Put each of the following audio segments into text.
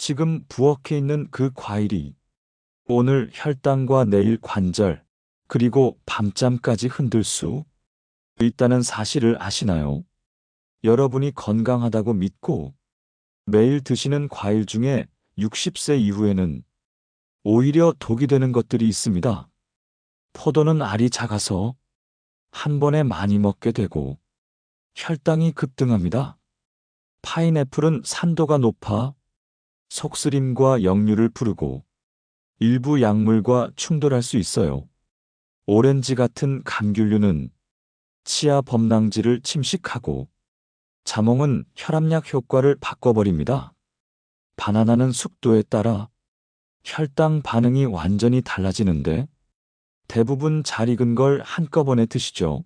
지금 부엌에 있는 그 과일이 오늘 혈당과 내일 관절, 그리고 밤잠까지 흔들 수 있다는 사실을 아시나요? 여러분이 건강하다고 믿고 매일 드시는 과일 중에 60세 이후에는 오히려 독이 되는 것들이 있습니다. 포도는 알이 작아서 한 번에 많이 먹게 되고 혈당이 급등합니다. 파인애플은 산도가 높아 속쓰림과 역류를 부르고 일부 약물과 충돌할 수 있어요. 오렌지 같은 감귤류는 치아 범랑지를 침식하고 자몽은 혈압약 효과를 바꿔버립니다. 바나나는 숙도에 따라 혈당 반응이 완전히 달라지는데 대부분 잘 익은 걸 한꺼번에 드시죠.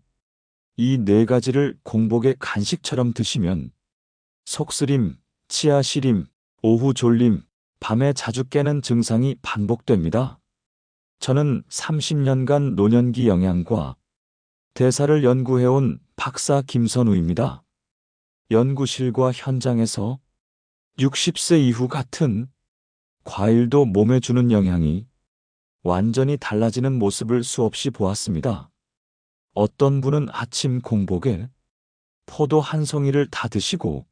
이 네 가지를 공복의 간식처럼 드시면 속쓰림, 치아 시림, 오후 졸림, 밤에 자주 깨는 증상이 반복됩니다. 저는 30년간 노년기 영양과 대사를 연구해온 박사 김선우입니다. 연구실과 현장에서 60세 이후 같은 과일도 몸에 주는 영향이 완전히 달라지는 모습을 수없이 보았습니다. 어떤 분은 아침 공복에 포도 한 송이를 다 드시고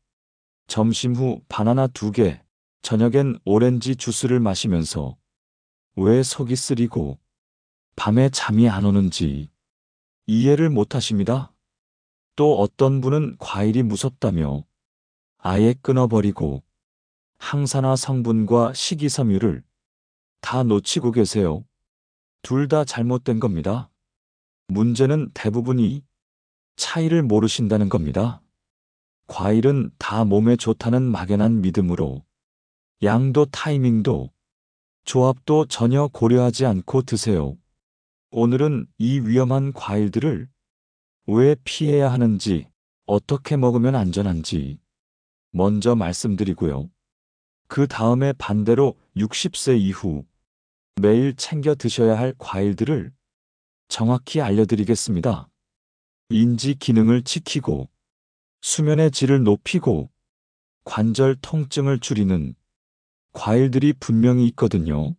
점심 후 바나나 두 개, 저녁엔 오렌지 주스를 마시면서 왜 속이 쓰리고 밤에 잠이 안 오는지 이해를 못 하십니다. 또 어떤 분은 과일이 무섭다며 아예 끊어버리고 항산화 성분과 식이섬유를 다 놓치고 계세요. 둘 다 잘못된 겁니다. 문제는 대부분이 차이를 모르신다는 겁니다. 과일은 다 몸에 좋다는 막연한 믿음으로 양도 타이밍도 조합도 전혀 고려하지 않고 드세요. 오늘은 이 위험한 과일들을 왜 피해야 하는지, 어떻게 먹으면 안전한지 먼저 말씀드리고요. 그 다음에 반대로 60세 이후 매일 챙겨 드셔야 할 과일들을 정확히 알려드리겠습니다. 인지 기능을 지키고 수면의 질을 높이고 관절 통증을 줄이는 과일들이 분명히 있거든요.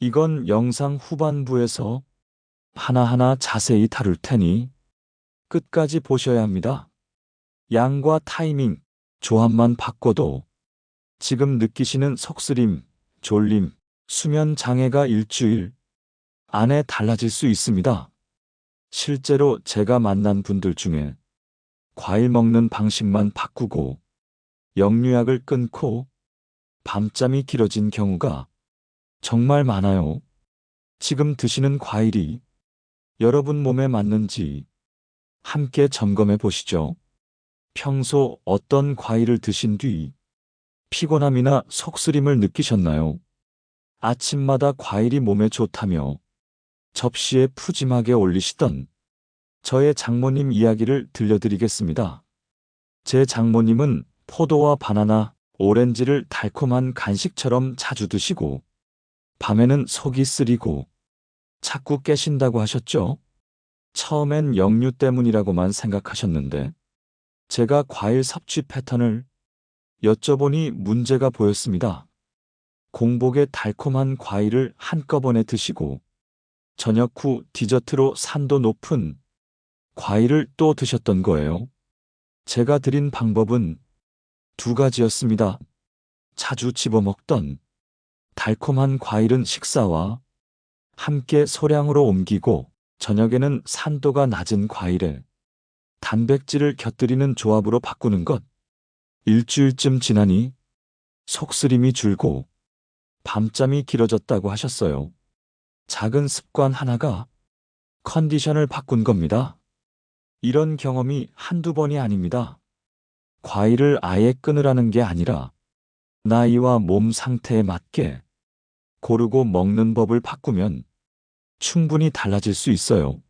이건 영상 후반부에서 하나하나 자세히 다룰 테니 끝까지 보셔야 합니다. 양과 타이밍, 조합만 바꿔도 지금 느끼시는 속쓰림, 졸림, 수면 장애가 일주일 안에 달라질 수 있습니다. 실제로 제가 만난 분들 중에 과일 먹는 방식만 바꾸고 역류약을 끊고 밤잠이 길어진 경우가 정말 많아요. 지금 드시는 과일이 여러분 몸에 맞는지 함께 점검해 보시죠. 평소 어떤 과일을 드신 뒤 피곤함이나 속쓰림을 느끼셨나요? 아침마다 과일이 몸에 좋다며 접시에 푸짐하게 올리시던 저의 장모님 이야기를 들려드리겠습니다. 제 장모님은 포도와 바나나, 오렌지를 달콤한 간식처럼 자주 드시고 밤에는 속이 쓰리고 자꾸 깨신다고 하셨죠? 처음엔 역류 때문이라고만 생각하셨는데 제가 과일 섭취 패턴을 여쭤보니 문제가 보였습니다. 공복에 달콤한 과일을 한꺼번에 드시고 저녁 후 디저트로 산도 높은 과일을 또 드셨던 거예요. 제가 드린 방법은 두 가지였습니다. 자주 집어먹던 달콤한 과일은 식사와 함께 소량으로 옮기고 저녁에는 산도가 낮은 과일에 단백질을 곁들이는 조합으로 바꾸는 것. 일주일쯤 지나니 속쓰림이 줄고 밤잠이 길어졌다고 하셨어요. 작은 습관 하나가 컨디션을 바꾼 겁니다. 이런 경험이 한두 번이 아닙니다. 과일을 아예 끊으라는 게 아니라 나이와 몸 상태에 맞게 고르고 먹는 법을 바꾸면 충분히 달라질 수 있어요.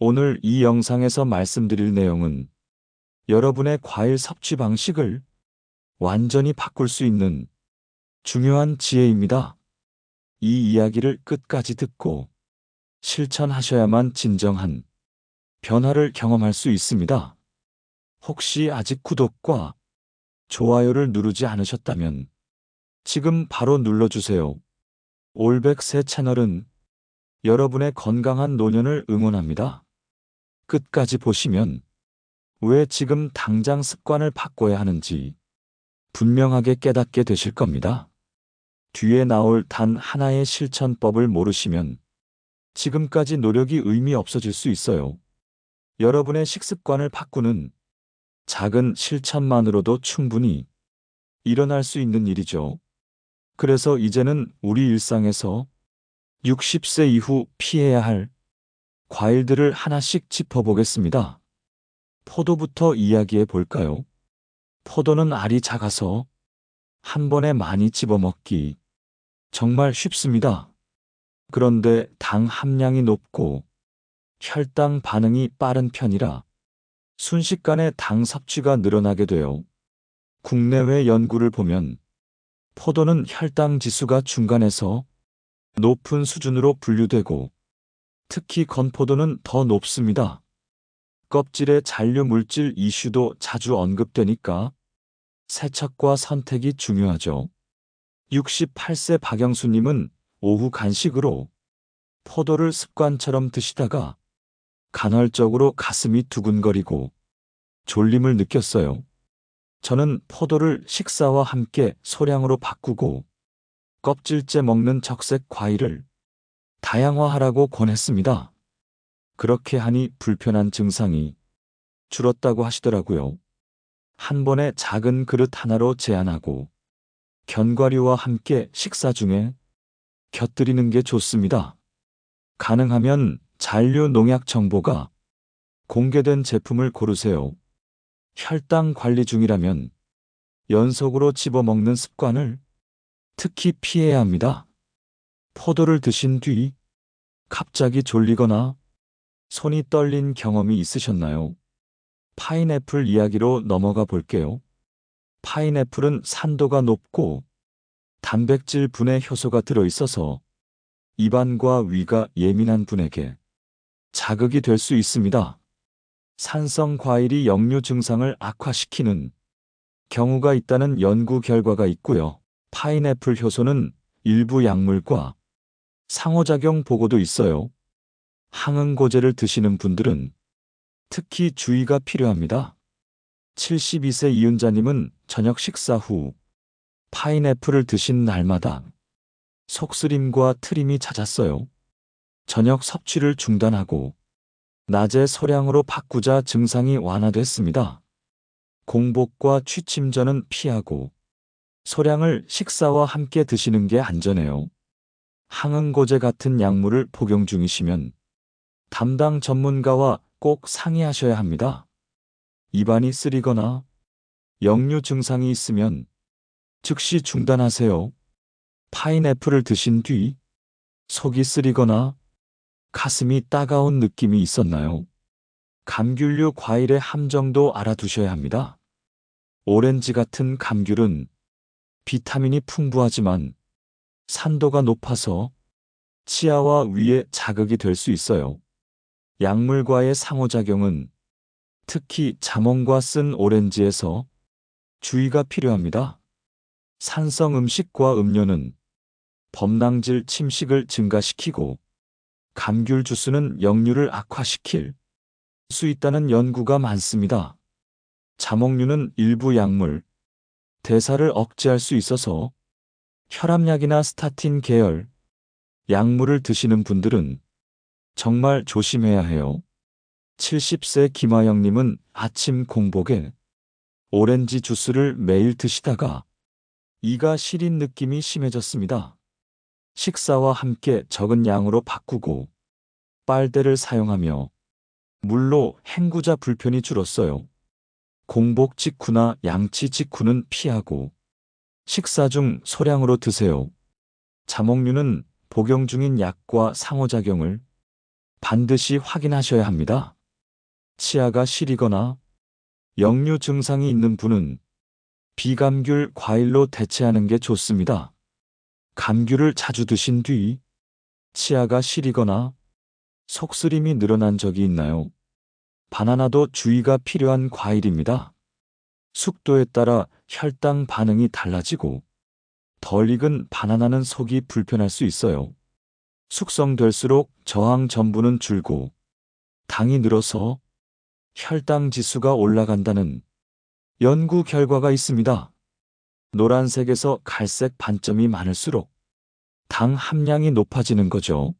오늘 이 영상에서 말씀드릴 내용은 여러분의 과일 섭취 방식을 완전히 바꿀 수 있는 중요한 지혜입니다. 이 이야기를 끝까지 듣고 실천하셔야만 진정한 변화를 경험할 수 있습니다. 혹시 아직 구독과 좋아요를 누르지 않으셨다면 지금 바로 눌러주세요. 올백 새 채널은 여러분의 건강한 노년을 응원합니다. 끝까지 보시면 왜 지금 당장 습관을 바꿔야 하는지 분명하게 깨닫게 되실 겁니다. 뒤에 나올 단 하나의 실천법을 모르시면 지금까지 노력이 의미 없어질 수 있어요. 여러분의 식습관을 바꾸는 작은 실천만으로도 충분히 일어날 수 있는 일이죠. 그래서 이제는 우리 일상에서 60세 이후 피해야 할 과일들을 하나씩 짚어보겠습니다. 포도부터 이야기해 볼까요? 포도는 알이 작아서 한 번에 많이 집어먹기 정말 쉽습니다. 그런데 당 함량이 높고 혈당 반응이 빠른 편이라 순식간에 당 섭취가 늘어나게 돼요. 국내외 연구를 보면 포도는 혈당 지수가 중간에서 높은 수준으로 분류되고 특히 건포도는 더 높습니다. 껍질의 잔류 물질 이슈도 자주 언급되니까 세척과 선택이 중요하죠. 68세 박영수님은 오후 간식으로 포도를 습관처럼 드시다가 간헐적으로 가슴이 두근거리고 졸림을 느꼈어요. 저는 포도를 식사와 함께 소량으로 바꾸고 껍질째 먹는 적색 과일을 다양화하라고 권했습니다. 그렇게 하니 불편한 증상이 줄었다고 하시더라고요. 한 번에 작은 그릇 하나로 제한하고 견과류와 함께 식사 중에 곁들이는 게 좋습니다. 가능하면 잔류 농약 정보가 공개된 제품을 고르세요. 혈당 관리 중이라면 연속으로 집어먹는 습관을 특히 피해야 합니다. 포도를 드신 뒤 갑자기 졸리거나 손이 떨린 경험이 있으셨나요? 파인애플 이야기로 넘어가 볼게요. 파인애플은 산도가 높고 단백질 분해 효소가 들어있어서 입안과 위가 예민한 분에게 자극이 될 수 있습니다. 산성 과일이 역류 증상을 악화시키는 경우가 있다는 연구 결과가 있고요. 파인애플 효소는 일부 약물과 상호작용 보고도 있어요. 항응고제를 드시는 분들은 특히 주의가 필요합니다. 72세 이윤자님은 저녁 식사 후 파인애플을 드신 날마다 속쓰림과 트림이 잦았어요. 저녁 섭취를 중단하고 낮에 소량으로 바꾸자 증상이 완화됐습니다. 공복과 취침전은 피하고 소량을 식사와 함께 드시는 게 안전해요. 항응고제 같은 약물을 복용 중이시면 담당 전문가와 꼭 상의하셔야 합니다. 입안이 쓰리거나 역류 증상이 있으면 즉시 중단하세요. 파인애플을 드신 뒤 속이 쓰리거나 가슴이 따가운 느낌이 있었나요? 감귤류 과일의 함정도 알아두셔야 합니다. 오렌지 같은 감귤은 비타민이 풍부하지만 산도가 높아서 치아와 위에 자극이 될 수 있어요. 약물과의 상호작용은 특히 자몽과 쓴 오렌지에서 주의가 필요합니다. 산성 음식과 음료는 범랑질 침식을 증가시키고 감귤 주스는 역류를 악화시킬 수 있다는 연구가 많습니다. 자몽류는 일부 약물, 대사를 억제할 수 있어서 혈압약이나 스타틴 계열 약물을 드시는 분들은 정말 조심해야 해요. 70세 김화영님은 아침 공복에 오렌지 주스를 매일 드시다가 이가 시린 느낌이 심해졌습니다. 식사와 함께 적은 양으로 바꾸고 빨대를 사용하며 물로 헹구자 불편이 줄었어요. 공복 직후나 양치 직후는 피하고 식사 중 소량으로 드세요. 자몽류는 복용 중인 약과 상호작용을 반드시 확인하셔야 합니다. 치아가 시리거나 역류 증상이 있는 분은 비감귤 과일로 대체하는 게 좋습니다. 감귤을 자주 드신 뒤 치아가 시리거나 속쓰림이 늘어난 적이 있나요? 바나나도 주의가 필요한 과일입니다. 숙도에 따라 혈당 반응이 달라지고 덜 익은 바나나는 속이 불편할 수 있어요. 숙성될수록 저항 전부는 줄고 당이 늘어서 혈당 지수가 올라간다는 연구 결과가 있습니다. 노란색에서 갈색 반점이 많을수록 당 함량이 높아지는 거죠.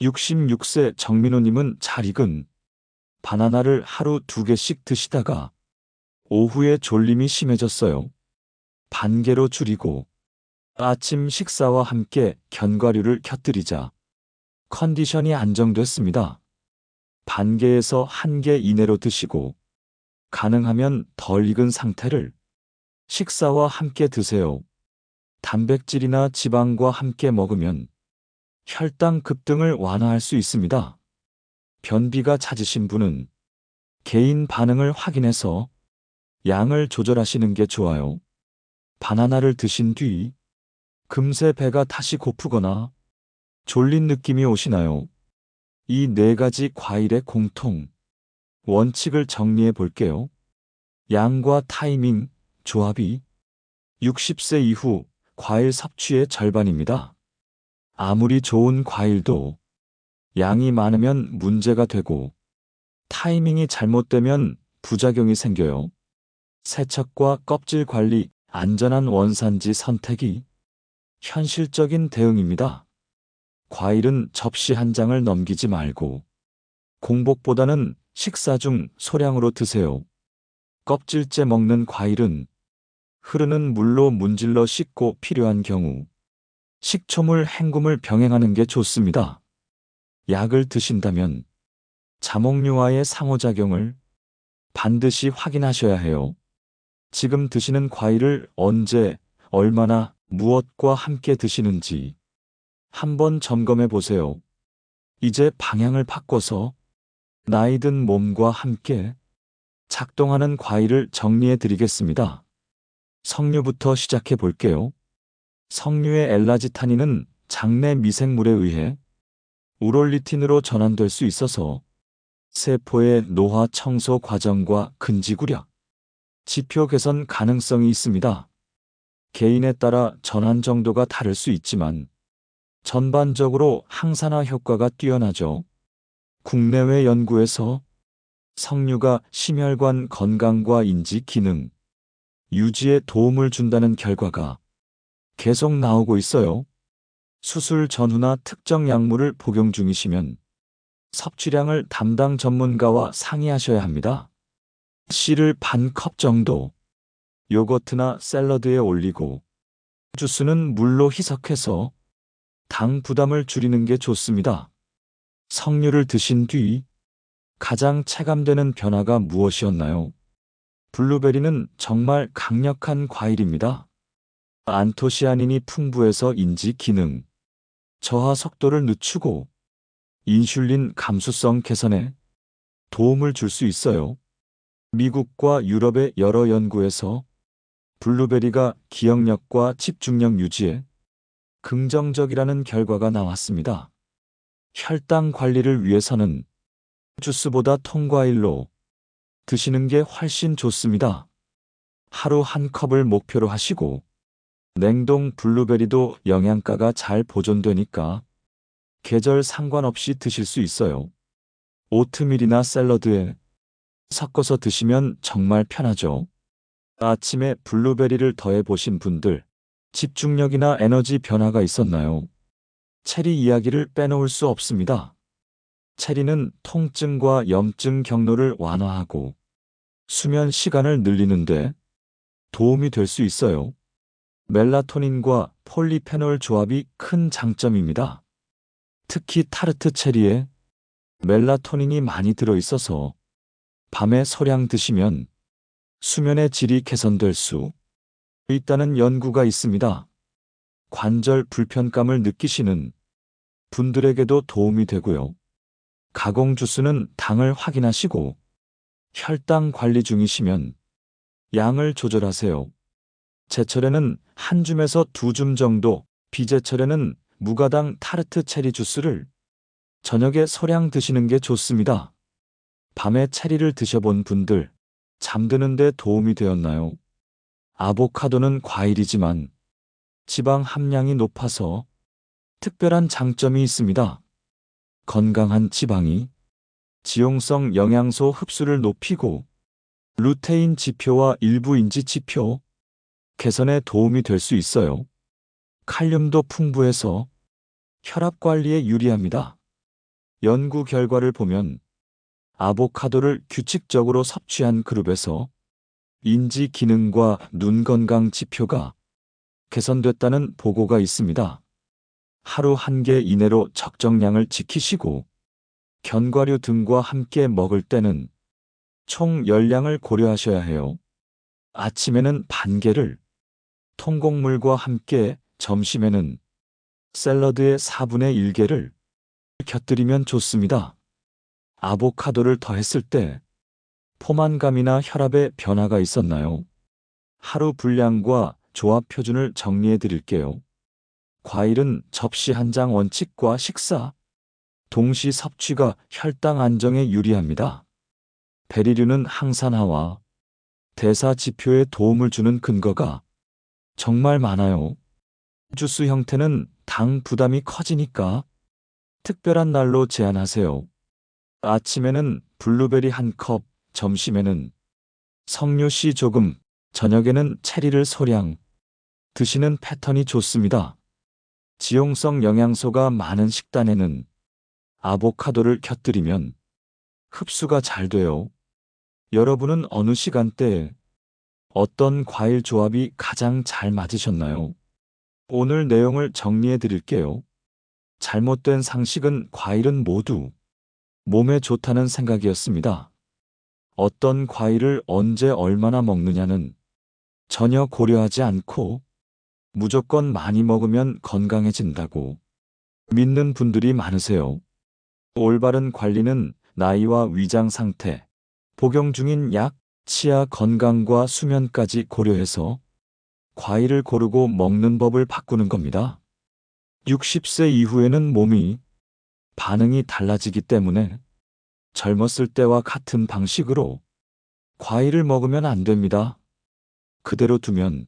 66세 정민호님은 잘 익은 바나나를 하루 두 개씩 드시다가 오후에 졸림이 심해졌어요. 반 개로 줄이고 아침 식사와 함께 견과류를 곁들이자 컨디션이 안정됐습니다. 반 개에서 한 개 이내로 드시고 가능하면 덜 익은 상태를 식사와 함께 드세요. 단백질이나 지방과 함께 먹으면 혈당 급등을 완화할 수 있습니다. 변비가 잦으신 분은 개인 반응을 확인해서 양을 조절하시는 게 좋아요. 바나나를 드신 뒤 금세 배가 다시 고프거나 졸린 느낌이 오시나요? 이 네 가지 과일의 공통 원칙을 정리해 볼게요. 양과 타이밍, 조합이 60세 이후 과일 섭취의 절반입니다. 아무리 좋은 과일도 양이 많으면 문제가 되고 타이밍이 잘못되면 부작용이 생겨요. 세척과 껍질 관리, 안전한 원산지 선택이 현실적인 대응입니다. 과일은 접시 한 장을 넘기지 말고 공복보다는 식사 중 소량으로 드세요. 껍질째 먹는 과일은 흐르는 물로 문질러 씻고 필요한 경우 식초물 헹굼을 병행하는 게 좋습니다. 약을 드신다면 자몽류와의 상호작용을 반드시 확인하셔야 해요. 지금 드시는 과일을 언제, 얼마나, 무엇과 함께 드시는지 한번 점검해 보세요. 이제 방향을 바꿔서 나이 든 몸과 함께 작동하는 과일을 정리해 드리겠습니다. 석류부터 시작해 볼게요. 석류의 엘라지타닌은 장내 미생물에 의해 우롤리틴으로 전환될 수 있어서 세포의 노화 청소 과정과 근지구력, 지표 개선 가능성이 있습니다. 개인에 따라 전환 정도가 다를 수 있지만 전반적으로 항산화 효과가 뛰어나죠. 국내외 연구에서 석류가 심혈관 건강과 인지 기능, 유지에 도움을 준다는 결과가 계속 나오고 있어요. 수술 전후나 특정 약물을 복용 중이시면 섭취량을 담당 전문가와 상의하셔야 합니다. 씨를 반 컵 정도 요거트나 샐러드에 올리고 주스는 물로 희석해서 당 부담을 줄이는 게 좋습니다. 석류를 드신 뒤 가장 체감되는 변화가 무엇이었나요? 블루베리는 정말 강력한 과일입니다. 안토시아닌이 풍부해서 인지 기능, 저하 속도를 늦추고 인슐린 감수성 개선에 도움을 줄 수 있어요. 미국과 유럽의 여러 연구에서 블루베리가 기억력과 집중력 유지에 긍정적이라는 결과가 나왔습니다. 혈당 관리를 위해서는 주스보다 통과일로 드시는 게 훨씬 좋습니다. 하루 한 컵을 목표로 하시고 냉동 블루베리도 영양가가 잘 보존되니까 계절 상관없이 드실 수 있어요. 오트밀이나 샐러드에 섞어서 드시면 정말 편하죠. 아침에 블루베리를 더해 보신 분들, 집중력이나 에너지 변화가 있었나요? 체리 이야기를 빼놓을 수 없습니다. 체리는 통증과 염증 경로를 완화하고 수면 시간을 늘리는데 도움이 될 수 있어요. 멜라토닌과 폴리페놀 조합이 큰 장점입니다. 특히 타르트 체리에 멜라토닌이 많이 들어있어서 밤에 소량 드시면 수면의 질이 개선될 수 있다는 연구가 있습니다. 관절 불편감을 느끼시는 분들에게도 도움이 되고요. 가공 주스는 당을 확인하시고 혈당 관리 중이시면 양을 조절하세요. 제철에는 한 줌에서 두 줌 정도, 비제철에는 무가당 타르트 체리 주스를 저녁에 소량 드시는 게 좋습니다. 밤에 체리를 드셔본 분들, 잠드는 데 도움이 되었나요? 아보카도는 과일이지만 지방 함량이 높아서 특별한 장점이 있습니다. 건강한 지방이 지용성 영양소 흡수를 높이고 루테인 지표와 일부 인지 지표 개선에 도움이 될 수 있어요. 칼륨도 풍부해서 혈압 관리에 유리합니다. 연구 결과를 보면 아보카도를 규칙적으로 섭취한 그룹에서 인지 기능과 눈 건강 지표가 개선됐다는 보고가 있습니다. 하루 한 개 이내로 적정량을 지키시고 견과류 등과 함께 먹을 때는 총 열량을 고려하셔야 해요. 아침에는 반 개를, 통곡물과 함께 점심에는 샐러드의 4분의 1개를 곁들이면 좋습니다. 아보카도를 더했을 때 포만감이나 혈압에 변화가 있었나요? 하루 분량과 조합 표준을 정리해 드릴게요. 과일은 접시 한 장 원칙과 식사, 동시 섭취가 혈당 안정에 유리합니다. 베리류는 항산화와 대사 지표에 도움을 주는 근거가 정말 많아요. 주스 형태는 당 부담이 커지니까 특별한 날로 제한하세요. 아침에는 블루베리 한 컵, 점심에는 석류씨 조금, 저녁에는 체리를 소량 드시는 패턴이 좋습니다. 지용성 영양소가 많은 식단에는 아보카도를 곁들이면 흡수가 잘 돼요. 여러분은 어느 시간대에 어떤 과일 조합이 가장 잘 맞으셨나요? 오늘 내용을 정리해 드릴게요. 잘못된 상식은 과일은 모두 몸에 좋다는 생각이었습니다. 어떤 과일을 언제 얼마나 먹느냐는 전혀 고려하지 않고 무조건 많이 먹으면 건강해진다고 믿는 분들이 많으세요. 올바른 관리는 나이와 위장 상태, 복용 중인 약, 치아 건강과 수면까지 고려해서 과일을 고르고 먹는 법을 바꾸는 겁니다. 60세 이후에는 몸이 반응이 달라지기 때문에 젊었을 때와 같은 방식으로 과일을 먹으면 안 됩니다. 그대로 두면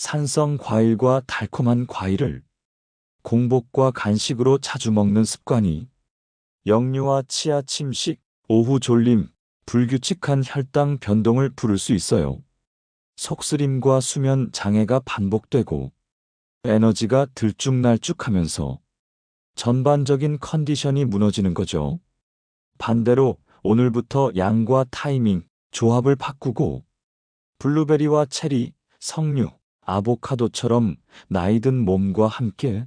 산성 과일과 달콤한 과일을 공복과 간식으로 자주 먹는 습관이 역류와 치아 침식, 오후 졸림, 불규칙한 혈당 변동을 부를 수 있어요. 속쓰림과 수면 장애가 반복되고 에너지가 들쭉날쭉하면서 전반적인 컨디션이 무너지는 거죠. 반대로 오늘부터 양과 타이밍, 조합을 바꾸고 블루베리와 체리, 석류, 아보카도처럼 나이든 몸과 함께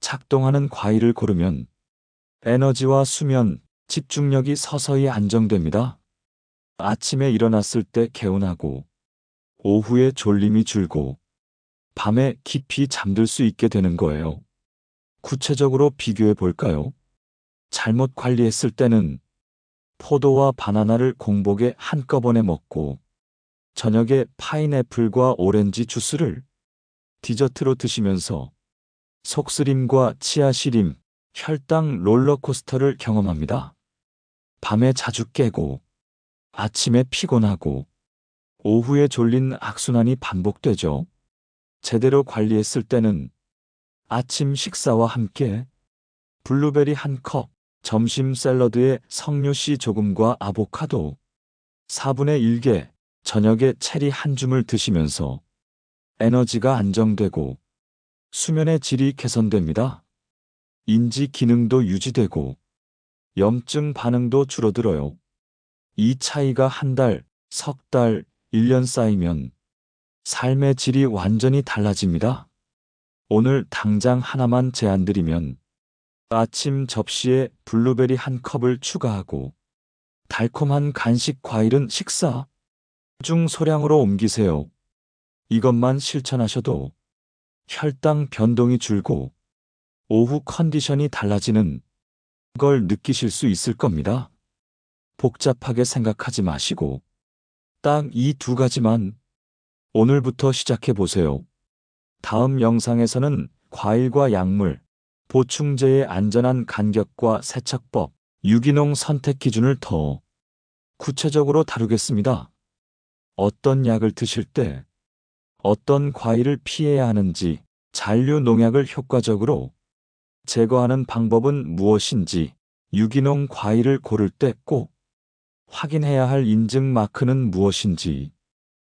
작동하는 과일을 고르면 에너지와 수면, 집중력이 서서히 안정됩니다. 아침에 일어났을 때 개운하고 오후에 졸림이 줄고 밤에 깊이 잠들 수 있게 되는 거예요. 구체적으로 비교해 볼까요? 잘못 관리했을 때는 포도와 바나나를 공복에 한꺼번에 먹고 저녁에 파인애플과 오렌지 주스를 디저트로 드시면서 속쓰림과 치아시림, 혈당 롤러코스터를 경험합니다. 밤에 자주 깨고 아침에 피곤하고 오후에 졸린 악순환이 반복되죠. 제대로 관리했을 때는 아침 식사와 함께 블루베리 한 컵, 점심 샐러드에 석류 씨 조금과 아보카도 4분의 1개, 저녁에 체리 한 줌을 드시면서 에너지가 안정되고 수면의 질이 개선됩니다. 인지 기능도 유지되고 염증 반응도 줄어들어요. 이 차이가 한 달, 석 달, 1년 쌓이면 삶의 질이 완전히 달라집니다. 오늘 당장 하나만 제안드리면 아침 접시에 블루베리 한 컵을 추가하고 달콤한 간식 과일은 식사 중 소량으로 옮기세요. 이것만 실천하셔도 혈당 변동이 줄고 오후 컨디션이 달라지는 걸 느끼실 수 있을 겁니다. 복잡하게 생각하지 마시고 딱 이 두 가지만 오늘부터 시작해 보세요. 다음 영상에서는 과일과 약물, 보충제의 안전한 간격과 세척법, 유기농 선택 기준을 더 구체적으로 다루겠습니다. 어떤 약을 드실 때 어떤 과일을 피해야 하는지 잔류 농약을 효과적으로 제거하는 방법은 무엇인지 유기농 과일을 고를 때 꼭 확인해야 할 인증 마크는 무엇인지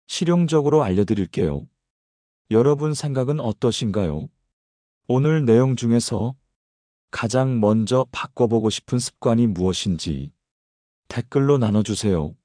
실용적으로 알려드릴게요. 여러분 생각은 어떠신가요? 오늘 내용 중에서 가장 먼저 바꿔보고 싶은 습관이 무엇인지 댓글로 나눠주세요.